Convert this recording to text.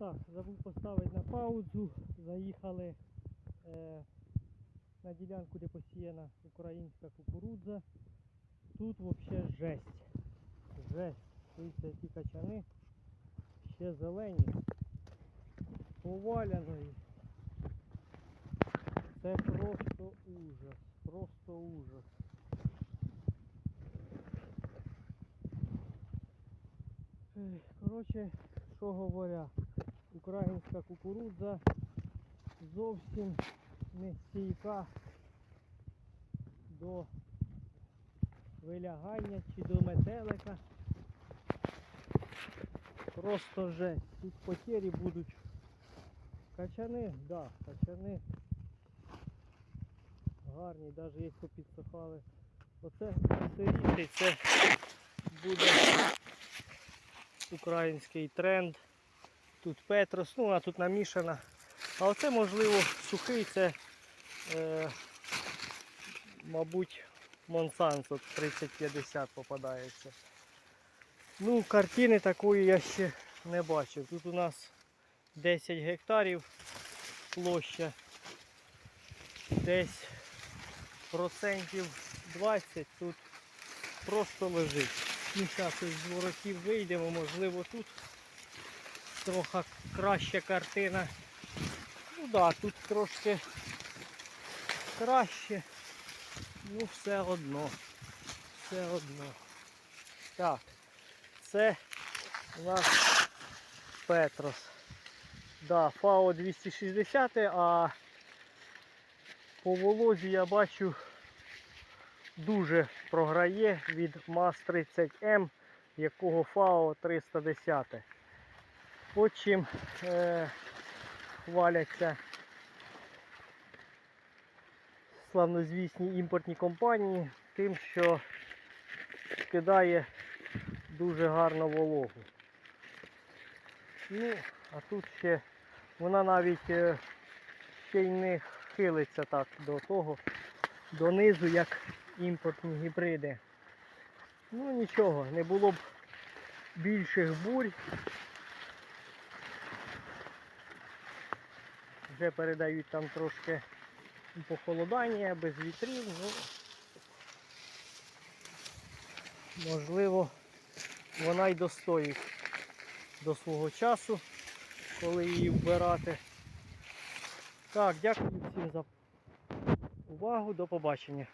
Так, забув поставити на паузу. Заїхали е, на ділянку, де посіяна українська кукурудза. Тут взагалі жесть. Жесть. Дивіться, які качани. Ще зелені. Поваляної. Це просто ужас. Просто ужас. Коротше, що говоря, українська кукурудза зовсім не стійка до вилягання чи до метелика. Просто жесть. Тут потері будуть. Качани, да, качани гарні, навіть якщо підсохали. Оце сиріший, це буде український тренд. Тут Петрос, ну а тут намішана. А оце можливо сухий, це е, мабуть Монсанто 3050 попадається. Ну, картини такої я ще не бачив. Тут у нас 10 гектарів площа. Десь процентів 20 тут просто лежить. Зараз із двороків вийдемо, можливо, тут трохи краща картина. Ну так, да, тут трошки краще. Ну все одно. Все одно. Так, це у нас Петрос. Да, ФАО 260, а по волозі я бачу дуже програє від МАЗ-30М, якого ФАО 310. От чим е, хваляться славнозвісні імпортні компанії, тим, що скидає дуже гарно вологу. Ну, а тут ще вона навіть е, ще й не хилиться так до того, донизу, як імпортні гібриди. Ну нічого, не було б більших бурь. Вже передають там трошки похолодання, без вітрів. Ну, можливо, вона й достоїть до свого часу, коли її вбирати. Так, дякую всім за увагу, до побачення.